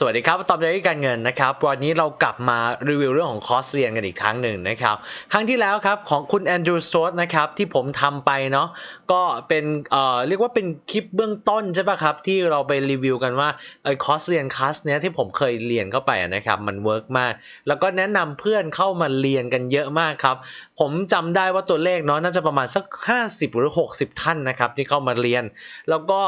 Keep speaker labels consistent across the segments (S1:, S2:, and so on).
S1: สวัสดีครับตอบได้การเงินนะครับ วันนี้เรากลับมารีวิวเรื่องของคอร์สเรียนกันอีกครั้งหนึ่งนะครับ ครั้งที่แล้วครับของคุณแอนดรูสโตสนะครับที่ผมทำไปเนาะก็เป็นเอ่อเรียกว่าเป็นคลิปเบื้องต้นใช่ปะครับ ที่เราไปรีวิวกันว่าไอ้คอร์สเรียนคลาสเนี้ยที่ผมเคยเรียนเข้าไปนะครับมันเวิร์กมาก แล้วก็แนะนำเพื่อนเข้ามาเรียนกันเยอะมากครับ ผมจำได้ว่าตัวเลขเนาะน่าจะประมาณสัก 50 หรือ 60 ท่านนะครับที่เข้ามาเรียน แล้วก็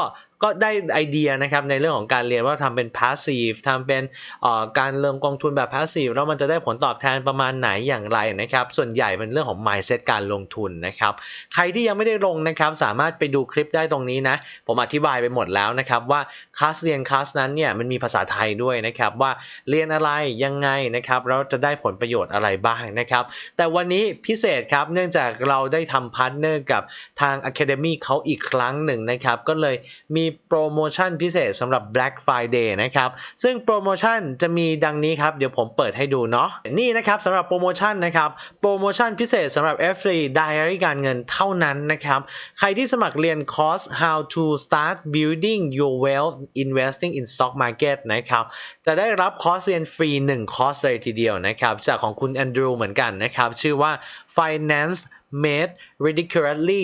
S1: ก็ได้ไอเดียนะครับในเรื่องของการเรียนว่าทำเป็น passive ทำเป็นเอ่อการลงกองทุนแบบ passive แล้วมันจะได้ผลตอบแทนประมาณไหนอย่างไรนะครับ ส่วนใหญ่เป็นเรื่องของ mindset การลงทุนนะครับ ใครที่ยังไม่ได้ลงนะครับสามารถไปดูคลิปได้ตรงนี้นะ ผมอธิบายไปหมดแล้วนะครับว่าคลาสเรียนคลาสนั้นเนี่ยมันมีภาษาไทยด้วยนะครับว่าเรียนอะไรยังไงนะครับแล้วจะได้ผลประโยชน์อะไรบ้างนะครับ แต่วันนี้พิเศษครับเนื่องจากเราได้ทำพาร์ทเนอร์กับทาง Academy เขาอีกครั้งหนึ่งนะครับก็เลยมีโปรโมชั่นพิเศษสำหรับ Black Friday นะครับ ซึ่งโปรโมชั่นจะมีดังนี้ครับ เดี๋ยวผมเปิดให้ดูเนาะ นี่นะครับสำหรับโปรโมชั่นนะครับ โปรโมชั่นพิเศษสำหรับ F3 Diary การเงินเท่านั้นนะครับ ใครที่สมัครเรียนคอร์ส How to Start Building Your Wealth Investing in Stock Market นะครับ จะได้รับคอร์สเรียนฟรี 1 คอร์สเลยทีเดียวนะครับ จากของคุณแอนดรูเหมือนกันนะครับ ชื่อว่า Finance Made Ridiculously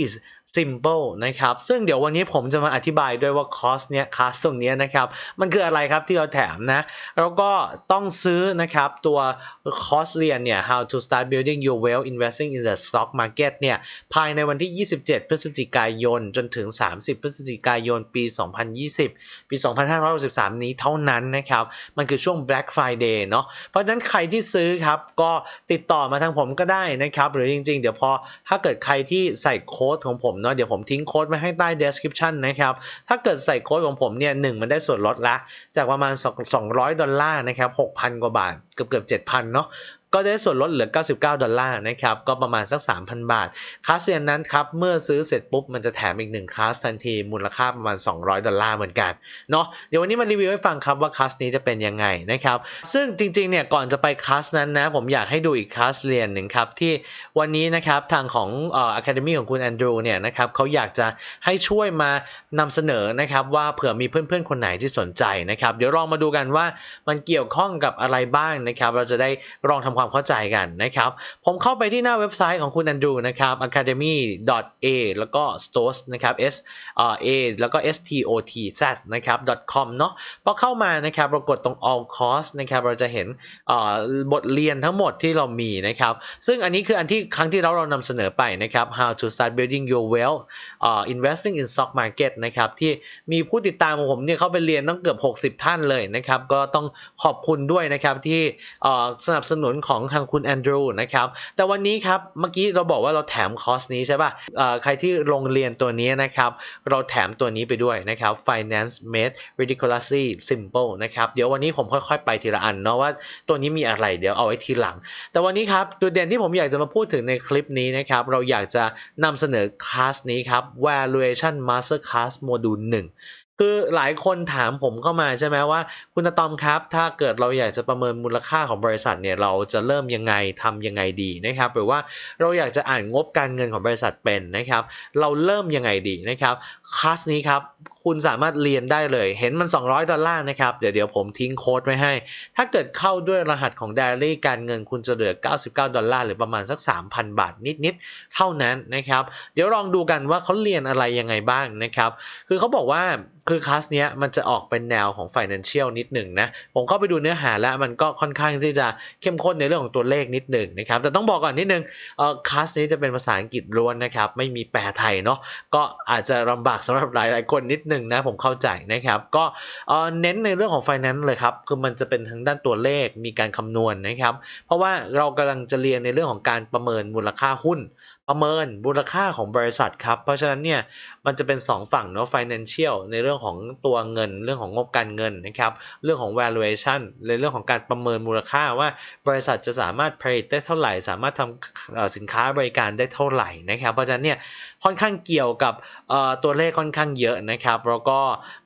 S1: Simple นะครับ ซึ่งเดี๋ยววันนี้ผมจะมาอธิบายด้วยว่าคอสเนี้ยคลาสตรงเนี้ยนะครับ มันคืออะไรครับที่เราแถมนะ แล้วก็ต้องซื้อนะครับ ตัวคอสเรียนเนี่ย How to Start Building Your Wealth Investing in the Stock Market เนี่ย ภายในวันที่ 27 พฤศจิกายน จนถึง 30 พฤศจิกายน ปี 2020 ปี 2563 นี้เท่านั้นนะครับ มันคือช่วง Black Friday เนาะ เพราะฉะนั้นใครที่ซื้อครับ ก็ติดต่อมาทางผมก็ได้นะครับหรือจริงๆ เดี๋ยวพอถ้าเกิดใครที่ใส่โค้ดของผมเนาะเดี๋ยวผมทิ้งโค้ดไว้ให้ใต้ description นะครับ ถ้าเกิดใส่โค้ดของผมเนี่ยหนึ่งมันได้ส่วนลดละ จากประมาณ 200 ดอลลาร์นะครับ 6,000 กว่าบาท เกือบเกือบ7,000 เนาะ ก็ได้ส่วนลดเหลือ 99 ดอลลาร์นะครับ ก็ประมาณสัก 3,000 บาท คลาสเรียนนั้นครับ เมื่อซื้อเสร็จปุ๊บ มันจะแถมอีก 1คลาสทันที มูลค่าประมาณ 200 ดอลลาร์เหมือนกัน เนาะเดี๋ยววันนี้มารีวิวให้ฟังครับว่าคลาสนี้จะเป็นยังไงนะครับ ซึ่งจริงๆ เนี่ย ก่อนจะไปคลาสนั้นนะ ผมอยากให้ดูอีกคลาสเรียนหนึ่งครับ ที่วันนี้นะครับ ทางของเอ่อ Academy ของคุณแอนดรูเนี่ยนะครับเขาอยากจะให้ช่วยมานำเสนอนะครับว่าเผื่อมีเพื่อนๆ คนไหนที่สนใจนะครับ เดี๋ยวลองมาดูกันว่ามันเกี่ยวข้องกับอะไรบ้างนะครับ เราจะได้ลองทำความความเข้าใจกันนะครับ ผมเข้าไปที่หน้าเว็บไซต์ของคุณแอนดรูนะครับ academy.a แล้วก็ stores นะครับ s a แล้วก็ s t o t z นะครับ .com เนาะพอเข้ามานะครับเรากดตรง all course นะครับ เราจะเห็นบทเรียนทั้งหมดที่เรามีนะครับ ซึ่งอันนี้คืออันที่ครั้งที่เราเรานำเสนอไปนะครับ how to start building your wealth เอ่อ investing in stock market นะครับ ที่มีผู้ติดตามของผมเนี่ยเข้าไปเรียนตั้งเกือบ 60 ท่านเลยนะครับ ก็ต้องขอบคุณด้วยนะครับที่สนับสนุนของทางคุณแอนดรูนะครับ แต่วันนี้ครับ เมื่อกี้เราบอกว่าเราแถมคอร์สนี้ใช่ป่ะเอ่อใครที่ลงเรียนตัวนี้นะครับ เราแถมตัวนี้ไปด้วยนะครับ finance made ridiculously simple นะครับ เดี๋ยววันนี้ผมค่อยๆ ไปทีละอันเนาะว่าตัวนี้มีอะไรเดี๋ยวเอาไว้ทีหลัง แต่วันนี้ครับจุดเด่นที่ผมอยากจะมาพูดถึงในคลิปนี้นะครับ เราอยากจะนำเสนอคลาสนี้ครับ valuation master class module 1 คือหลายคนถามผมเข้ามาใช่ไหมว่า คุณตอมครับ ถ้าเกิดเราอยากจะประเมินมูลค่าของบริษัทเนี่ยเราจะเริ่มยังไงทำยังไงดีนะครับ หรือว่าเราอยากจะอ่านงบการเงินของบริษัทเป็นนะครับ เราเริ่มยังไงดีนะครับคลาสนี้ครับ คุณสามารถเรียนได้เลย เห็นมัน 200 ดอลลาร์นะครับ เดี๋ยวเดี๋ยวผมทิ้งโค้ดไว้ให้ ถ้าเกิดเข้าด้วยรหัสของ Diary การเงินคุณจะเหลือ 99 ดอลลาร์หรือประมาณสัก 3,000 บาทนิดๆ เท่านั้นนะครับ เดี๋ยวลองดูกันว่าเขาเรียนอะไรยังไงบ้างนะครับ คือเขาบอกว่าคือคลาสเนี้ยมันจะออกเป็นแนวของ Financial นิดหนึ่งนะ ผมเข้าไปดูเนื้อหาแล้วมันก็ค่อนข้างที่จะเข้มข้นในเรื่องของตัวเลขนิดหนึ่งนะครับ แต่ต้องบอกก่อนนิดนึงเอ่อคลาสนี้จะเป็นภาษาอังกฤษล้วนนะครับ ไม่มีแปลไทยเนาะ ก็อาจจะลำบากสำหรับหลายๆคนนิดหนึ่งนะผมเข้าใจนะครับ ก็เน้นในเรื่องของ Finance เลยครับ คือมันจะเป็นทั้งด้านตัวเลขมีการคำนวณนะครับ เพราะว่าเรากำลังจะเรียนในเรื่องของการประเมินมูลค่าหุ้น ประเมินมูลค่าของบริษัทครับ เพราะฉะนั้นเนี่ยมันจะเป็น 2 ฝั่งเนาะ financial ในเรื่องของตัวเงิน เรื่องของงบการเงินนะครับ เรื่องของ valuation ในเรื่องของการประเมินมูลค่าว่าบริษัทจะสามารถผลิตได้เท่าไหร่ สามารถทำสินค้าบริการได้เท่าไหร่นะครับ เพราะฉะนั้นเนี่ยค่อนข้างเกี่ยวกับตัวเลขค่อนข้างเยอะนะครับ แล้วก็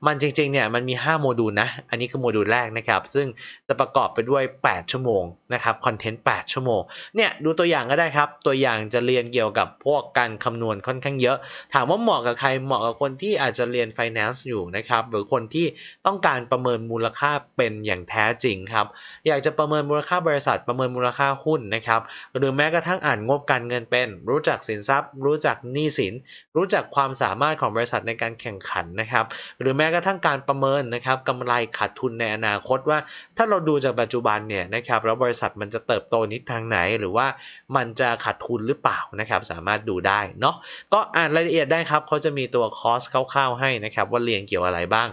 S1: มันจริงๆเนี่ยมันมี 5 โมดูลนะ อันนี้คือโมดูลแรกนะครับ ซึ่งจะประกอบไปด้วย 8 ชั่วโมงนะครับ คอนเทนต์ 8 ชั่วโมง เนี่ยดูตัวอย่างก็ได้ครับ ตัวอย่างจะเรียนเกี่ยวกับพวกการคำนวณค่อนข้างเยอะ ถามว่าเหมาะกับใครเหมาะกับคนที่อาจจะเรียน finance อยู่นะครับ หรือคนที่ต้องการประเมินมูลค่าเป็นอย่างแท้จริงครับ อยากจะประเมินมูลค่าบริษัทประเมินมูลค่าหุ้นนะครับ หรือแม้กระทั่งอ่านงบการเงินเป็น รู้จักสินทรัพย์ รู้จักหนี้สิน รู้จักความสามารถของบริษัทในการแข่งขันนะครับ หรือแม้กระทั่งการประเมินนะครับกำไรขาดทุนในอนาคตว่า ถ้าเราดูจากปัจจุบันเนี่ยนะครับแล้วบริษัทมันจะเติบโตนิดทางไหน หรือว่ามันจะขาดทุนหรือเปล่านะครับสามารถดูได้เนาะก็อ่านรายละเอียดได้ครับเขาจะมีตัวคอร์สคร่าวๆให้นะครับว่าเรียนเกี่ยวอะไรบ้าง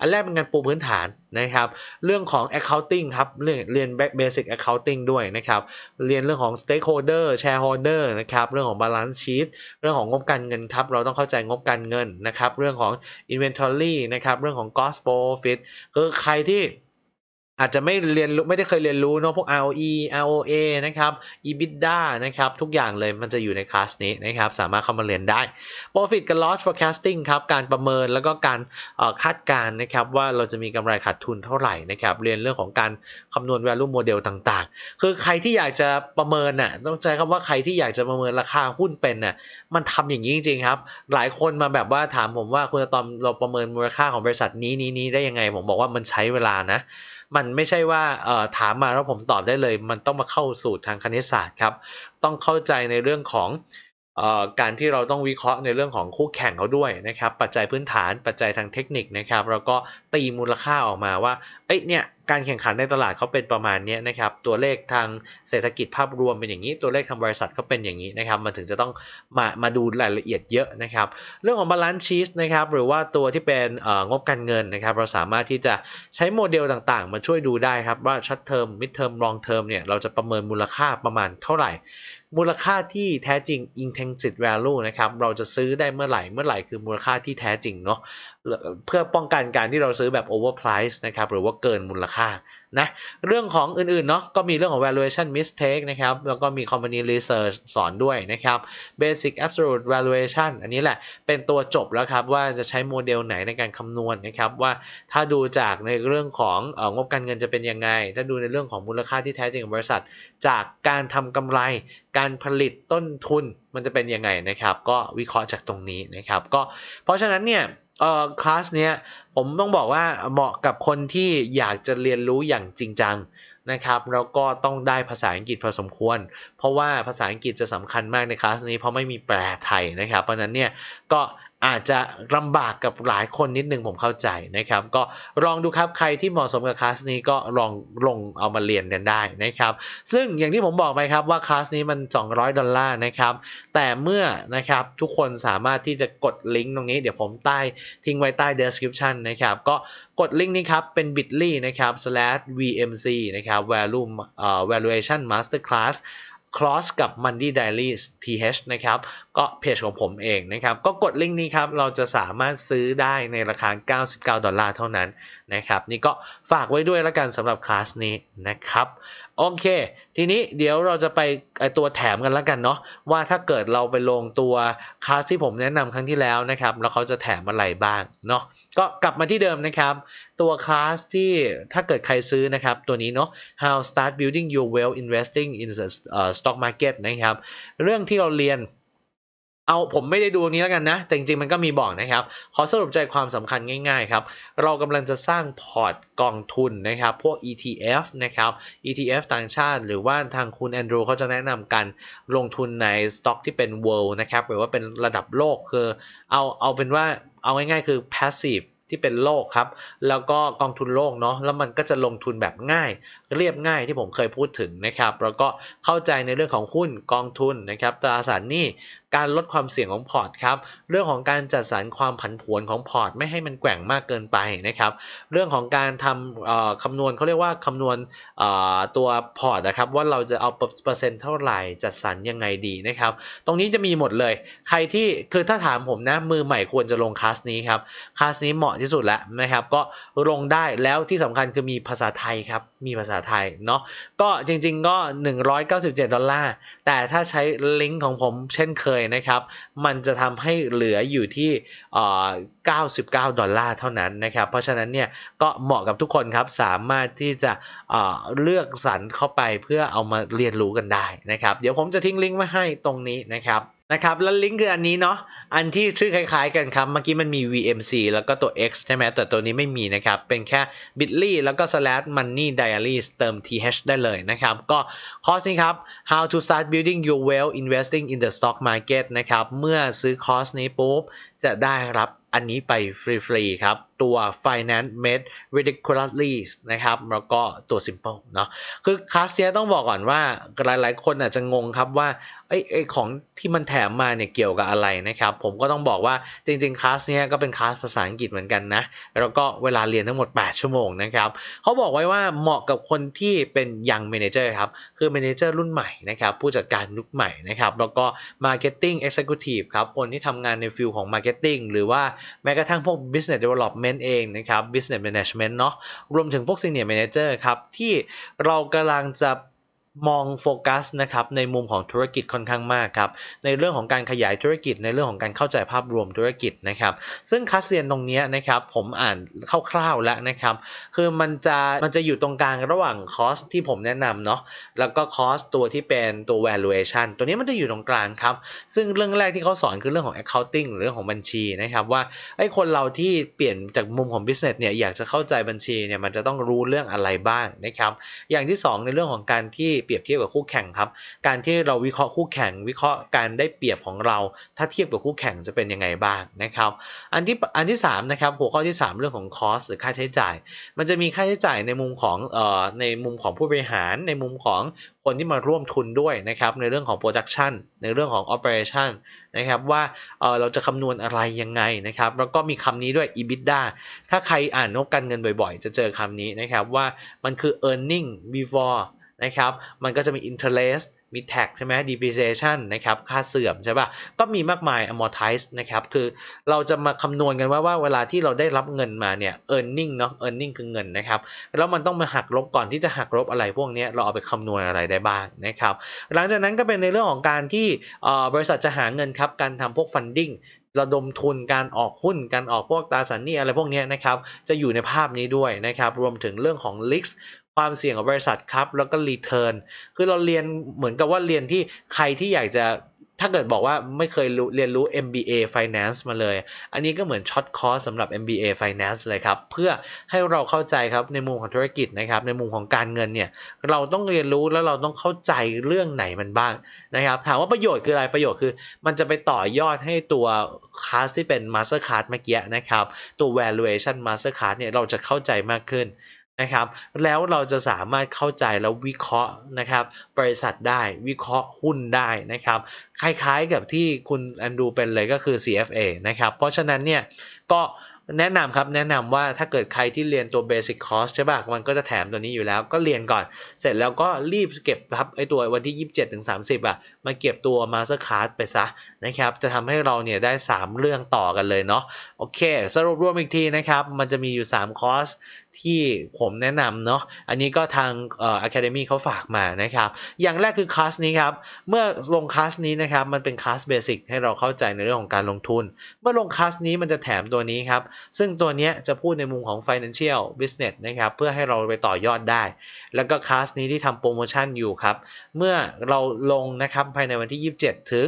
S1: อันแรกเป็นการปูพื้นฐานนะครับ เรื่องของ accounting ครับ เรื่องเรียน basic accounting ด้วยนะครับ เรียนเรื่องของ stakeholder shareholder นะครับ เรื่องของ balance sheet เรื่องของงบการเงินครับ เราต้องเข้าใจงบการเงินนะครับ เรื่องของ inventory นะครับ เรื่องของ gross profit คือใครที่ อาจจะไม่เรียนรู้ไม่ได้เคยเรียนรู้เนาะพวก ROE ROA นะครับ EBITDA นะครับ ทุกอย่างเลยมันจะอยู่ในคลาสนี้นะครับ สามารถเข้ามาเรียนได้ Profit กับ Loss Forecasting ครับ การประเมินแล้วก็การคาดการณ์นะครับ ว่าเราจะมีกำไรขาดทุนเท่าไหร่นะครับ เรียนเรื่องของการคำนวณ value model ต่างๆ คือใครที่อยากจะประเมินน่ะต้องใช้คำว่าใครที่อยากจะประเมินราคาหุ้นเป็นน่ะมันทำอย่างนี้จริงๆครับ หลายคนมาแบบว่าถามผมว่าคุณตอมเราประเมินมูลค่าของบริษัทนี้นี้นี้ได้ยังไง ผมบอกว่ามันใช้เวลานะมันไม่ใช่ว่าถามมาแล้วผมตอบได้เลย มันต้องมาเข้าสูตรทางคณิตศาสตร์ครับ ต้องเข้าใจในเรื่องของ การที่เราต้องวิเคราะห์ในเรื่องของคู่แข่งเขาด้วยนะครับ ปัจจัยพื้นฐานปัจจัยทางเทคนิคนะครับแล้วก็ตีมูลค่าออกมาว่าเอ้ยเนี่ยการแข่งขันในตลาดเขาเป็นประมาณนี้นะครับ ตัวเลขทางเศรษฐกิจภาพรวมเป็นอย่างนี้ ตัวเลขทางบริษัทเขาเป็นอย่างนี้นะครับ มันถึงจะต้องมามาดูรายละเอียดเยอะนะครับ เรื่องของ balance sheet นะครับหรือว่าตัวที่เป็นเอ่องบการเงินนะครับ เราสามารถที่จะใช้โมเดลต่างๆ มาช่วยดูได้ครับว่า short term mid term long term เนี่ยเราจะประเมินมูลค่าประมาณเท่าไหร่ มูลค่าที่แท้จริง intrinsic value นะครับ เราจะซื้อได้เมื่อไหร่ เมื่อไหร่คือมูลค่าที่แท้จริงเนาะ เพื่อป้องกันการที่เราซื้อแบบ overprice นะครับ หรือว่าเกินมูลค่า นะเรื่องของอื่นๆเนาะก็มีเรื่องของ valuation mistake นะครับ แล้วก็มี company research สอนด้วยนะครับ basic absolute valuation อันนี้แหละเป็นตัวจบแล้วครับ ว่าจะใช้โมเดลไหนในการคำนวณนะครับ ว่าถ้าดูจากในเรื่องของเอ่องบการเงินจะเป็นยังไง ถ้าดูในเรื่องของมูลค่าที่แท้จริงของบริษัท จากการทำกำไรการผลิตต้นทุนมันจะเป็นยังไงนะครับ ก็วิเคราะห์จากตรงนี้นะครับ ก็เพราะฉะนั้นเนี่ย เอ่อคลาสเนี้ยผมต้องบอกว่าเหมาะกับคนที่อยากจะเรียนรู้อย่างจริงจังนะครับแล้วก็ต้องได้ภาษาอังกฤษพอสมควร เพราะว่าภาษาอังกฤษจะสำคัญมากในคลาสนี้เพราะไม่มีแปลไทยนะครับ เพราะนั้นเนี่ยก็ อาจจะลำบากกับหลายคนนิดนึงผมเข้าใจนะครับ ก็ลองดูครับใครที่เหมาะสมกับคลาสนี้ก็ลองลงเอามาเรียนกันได้นะครับ ซึ่งอย่างที่ผมบอกไปครับว่าคลาสนี้มัน 200 ดอลลาร์นะครับ แต่เมื่อนะครับทุกคนสามารถที่จะกดลิงก์ตรงนี้เดี๋ยวผมใต้ทิ้งไว้ใต้ description นะครับ ก็กดลิงก์นี้ครับ เป็น bit.ly นะครับ slash vmc นะครับ value เอ่อ valuation masterclass cross กับ Monday Daily th นะครับ ก็เพจของผมเองนะครับ ก็กดลิงก์นี้ครับ เราจะสามารถซื้อได้ในราคา 99 ดอลลาร์เท่านั้นนะครับ นี่ก็ฝากไว้ด้วยแล้วกันสำหรับคลาสนี้นะครับโอเค ทีนี้เดี๋ยวเราจะไปไอตัวแถมกันแล้วกันเนาะว่าถ้าเกิดเราไปลงตัวคลาสที่ผมแนะนำครั้งที่แล้วนะครับ แล้วเขาจะแถมอะไรบ้างเนาะก็กลับมาที่เดิมนะครับ ตัวคลาสที่ถ้าเกิดใครซื้อนะครับ ตัวนี้เนาะ how start building your wealth investing in the stock market นะครับ เรื่องที่เราเรียน เอาผมไม่ได้ดูนี้แล้วกันนะ แต่จริงๆมันก็มีบอกนะครับ ขอสรุปใจความสำคัญง่ายๆครับ เรากำลังจะสร้างพอร์ตกองทุนนะครับ พวก ETF นะครับ ETF ต่างชาติ หรือว่าทางคุณแอนดรูเขาจะแนะนำการลงทุนในสต็อกที่เป็น world นะครับ หรือว่าเป็นระดับโลกคือเอาเอาเป็นว่าเอาง่ายๆคือ passive ที่เป็นโลกครับ แล้วก็กองทุนโลกเนาะ แล้วมันก็จะลงทุนแบบง่าย เรียบง่ายที่ผมเคยพูดถึงนะครับ แล้วก็เข้าใจในเรื่องของหุ้นกองทุนนะครับตราสารหนี้ การลดความเสี่ยงของพอร์ตครับเรื่องของการจัดสรรความผันผวนของพอร์ตไม่ให้มันแกว่งมากเกินไปนะครับเรื่องของการทำคำนวณเขาเรียกว่าคำนวณตัวพอร์ตนะครับว่าเราจะเอาเปอร์เซ็นต์เท่าไหร่จัดสรรยังไงดีนะครับตรงนี้จะมีหมดเลย ใครที่คือถ้าถามผมนะมือใหม่ควรจะลงคลาสนี้ครับคลาสนี้เหมาะที่สุดแล้วนะครับก็ลงได้แล้วที่สำคัญคือมีภาษาไทยครับมีภาษาไทยเนาะก็จริง ๆ ก็ 197 ดอลลาร์แต่ถ้าใช้ลิงก์ของผมเช่นเคยนะครับ มันจะทำให้เหลืออยู่ที่ 99 ดอลลาร์เท่านั้นนะครับ เพราะฉะนั้นเนี่ยก็เหมาะกับทุกคนครับ สามารถที่จะเเลือกสรรเข้าไปเพื่อเอามาเรียนรู้กันได้นะครับ เดี๋ยวผมจะทิ้งลิงก์ไว้ให้ตรงนี้นะครับ นะครับแล้วลิงก์คืออันนี้เนาะอันที่ชื่อคล้ายๆกันครับ เมื่อกี้มันมี VMC แล้วก็ตัว X ใช่ไหมแต่ตัวนี้ไม่มีนะครับ เป็นแค่ bit.ly แล้วก็ slash money diaries เติม th ได้เลยนะครับ ก็คอร์สนี้ครับ how to start building your wealth investing in the stock market นะครับ เมื่อซื้อคอร์สนี้ปุ๊บ จะได้รับ อันนี้ไปฟรีๆครับ ตัว finance made ridiculously นะครับแล้วก็ตัว simple เนาะคือคลาสเนี้ยต้องบอกก่อนว่าหลายๆคนอาจจะงงครับว่าไอ้ไอ้ของที่มันแถมมาเนี่ยเกี่ยวกับอะไรนะครับ ผมก็ต้องบอกว่าจริงๆคลาสเนี้ยก็เป็นคลาสภาษาอังกฤษเหมือนกันนะ แล้วก็เวลาเรียนทั้งหมด 8 ชั่วโมงนะครับเขาบอกไว้ว่าเหมาะกับคนที่เป็น young manager ครับ คือ manager รุ่นใหม่นะครับผู้จัดการรุ่นใหม่นะครับแล้วก็ marketing executive ครับคนที่ทำงานในฟิลของ marketing หรือว่าแม้กระทั่งพวก business development เองนะครับ business management เนาะรวมถึงพวก senior manager ครับ ที่เรากำลังจะ มองโฟกัสนะครับในมุมของธุรกิจค่อนข้างมากครับในเรื่องของการขยายธุรกิจในเรื่องของการเข้าใจภาพรวมธุรกิจนะครับ ซึ่งคัสเซียนตรงนี้นะครับผมอ่านคร่าวๆแล้วนะครับ คือมันจะมันจะอยู่ตรงกลางระหว่างคอสที่ผมแนะนำเนาะแล้วก็คอสตัวที่เป็นตัว valuation ตัวนี้มันจะอยู่ตรงกลางครับ ซึ่งเรื่องแรกที่เขาสอนคือเรื่องของ accounting หรือเรื่องของบัญชีนะครับว่าไอ้คนเราที่เปลี่ยนจากมุมของ business เนี่ยอยากจะเข้าใจบัญชีเนี่ยมันจะต้องรู้เรื่องอะไรบ้างนะครับ อย่างที่ 2 ในเรื่องของการที่เปรียบเทียบกับคู่แข่งครับ การที่เราวิเคราะห์คู่แข่ง วิเคราะห์การได้เปรียบของเรา ถ้าเทียบกับคู่แข่งจะเป็นยังไงบ้างนะครับ อันที่อันที่3นะครับหัวข้อที่ 3 เรื่องของ cost หรือค่าใช้จ่าย มันจะมีค่าใช้จ่ายในมุมของเอ่อในมุมของผู้บริหาร ในมุมของคนที่มาร่วมทุนด้วยนะครับในเรื่องของ production ในเรื่องของ operation นะครับว่าเออเราจะคำนวณอะไรยังไงนะครับแล้วก็มีคำนี้ด้วย EBITDA ถ้าใครอ่านงบการเงินบ่อยๆ จะเจอคำนี้นะครับว่ามันคือ earning before นะครับ มันก็จะมี interest มี tax ใช่ไหม depreciation นะครับ ค่าเสื่อมใช่ป่ะ ก็มีมากมาย amortize นะครับ คือเราจะมาคำนวณกันว่าว่าเวลาที่เราได้รับเงินมาเนี่ย earning เนาะ earning คือเงินนะครับ แล้วมันต้องมาหักลบก่อนที่จะหักลบอะไรพวกนี้เราเอาไปคำนวณอะไรได้บ้างนะครับ หลังจากนั้นก็เป็นในเรื่องของการที่บริษัทจะหาเงินครับ การทำพวก funding ระดมทุนการออกหุ้นการออกพวกตราสารหนี้อะไรพวกนี้นะครับ จะอยู่ในภาพนี้ด้วยนะครับ รวมถึงเรื่องของ risk ความเสี่ยงของบริษัทครับ แล้วก็ return คือเราเรียนเหมือนกับว่าเรียนที่ใครที่อยากจะถ้าเกิดบอกว่าไม่เคยรู้เรียนรู้ MBA Finance มาเลย อันนี้ก็เหมือนช็อตคอร์สสำหรับ MBA Finance เลยครับ เพื่อให้เราเข้าใจครับในมุมของธุรกิจนะครับ ในมุมของการเงินเนี่ย เราต้องเรียนรู้แล้วเราต้องเข้าใจเรื่องไหนมันบ้างนะครับ ถามว่าประโยชน์คืออะไร ประโยชน์คือ มันจะไปต่อยอดให้ตัวคลาสที่เป็น Master Card เมื่อกี้นะครับ ตัว Valuation Master Card เนี่ยเราจะเข้าใจมากขึ้น นะครับแล้วเราจะสามารถเข้าใจแล้ววิเคราะห์นะครับบริษัทได้วิเคราะห์หุ้นได้นะครับคล้ายๆกับที่คุณอันดูเป็นเลยก็คือ CFA นะครับเพราะฉะนั้นเนี่ย ก็แนะนำครับแนะนำว่าถ้าเกิดใครที่เรียนตัว Basic Course ใช่ป่ะมันก็จะแถมตัวนี้อยู่แล้ว ก็เรียนก่อน เสร็จแล้วก็รีบเก็บครับไอตัววันที่ 27ถึง30 อะ มาเก็บตัว Master Card ไปซะนะครับ จะทำให้เราเนี่ยได้ 3 เรื่องต่อกันเลยเนาะโอเค สรุปรวมอีกทีนะครับ มันจะมีอยู่ 3 คอร์สที่ผมแนะนำเนาะอันนี้ก็ทางเอ่อ Academy เขาฝากมานะครับ อย่างแรกคือคลาสนี้ครับ เมื่อลงคลาสนี้นะครับมันเป็นคลาสเบสิกให้เราเข้าใจในเรื่องของการลงทุน เมื่อลงคลาสนี้มันจะแถมตัวัวนี้ครับ ซึ่งตัวนี้จะพูดในมุมของ financial business นะครับ เพื่อให้เราไปต่อยอดได้ แล้วก็คลาสนี้ที่ทำโปรโมชั่นอยู่ครับ เมื่อเราลงนะครับภายในวันที่ 27 ถึง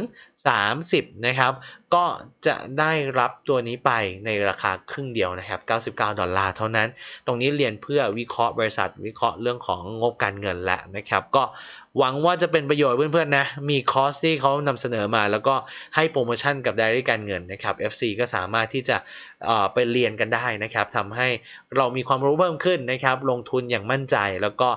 S1: 30 นะครับ ก็จะได้รับตัวนี้ไปในราคาครึ่งเดียวนะครับ 99 ดอลลาร์เท่านั้น ตรงนี้เรียนเพื่อวิเคราะห์บริษัทวิเคราะห์เรื่องของงบการเงินแหละนะครับ ก็หวังว่าจะเป็นประโยชน์เพื่อนๆนะ มีคอร์สที่เขานำเสนอมา แล้วก็ให้โปรโมชั่นกับไดรี่การเงินนะครับ FC ก็สามารถที่จะ ไปเรียนกันได้นะครับทำให้เรามีความรู้เพิ่มขึ้นนะครับ ลงทุนอย่างมั่นใจแล้วก็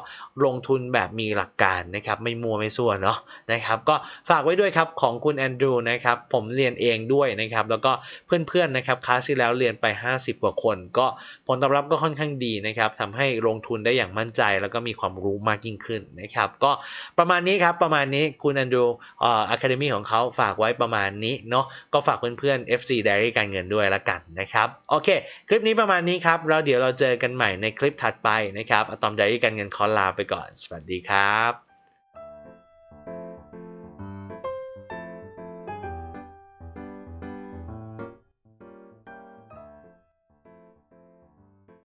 S1: ลงทุนแบบมีหลักการนะครับ ไม่มัวไม่ซั่วเนาะนะครับ ก็ฝากไว้ด้วยครับของคุณแอนดรูนะครับ ผมเรียนเองด้วยนะครับ แล้วก็เพื่อนๆนะครับคลาสที่แล้วเรียนไป 50 กว่าคน ก็ผลตอบรับก็ค่อนข้างดีนะครับทำให้ลงทุนได้อย่างมั่นใจ แล้วก็มีความรู้มากยิ่งขึ้นนะครับ ก็ประมาณนี้ครับประมาณนี้คุณแอนดรูอ่อ Academy ของเขาฝากไว้ประมาณนี้เนาะก็ฝากเพื่อนๆ FC Diary การเงินด้วยละกันนะครับครับ โอเค คลิปนี้ประมาณนี้ครับ เราเดี๋ยวเราเจอกันใหม่ในคลิปถัดไปนะครับอะตอมได้การเงินคอลาไปก่อน สวัสดีครับ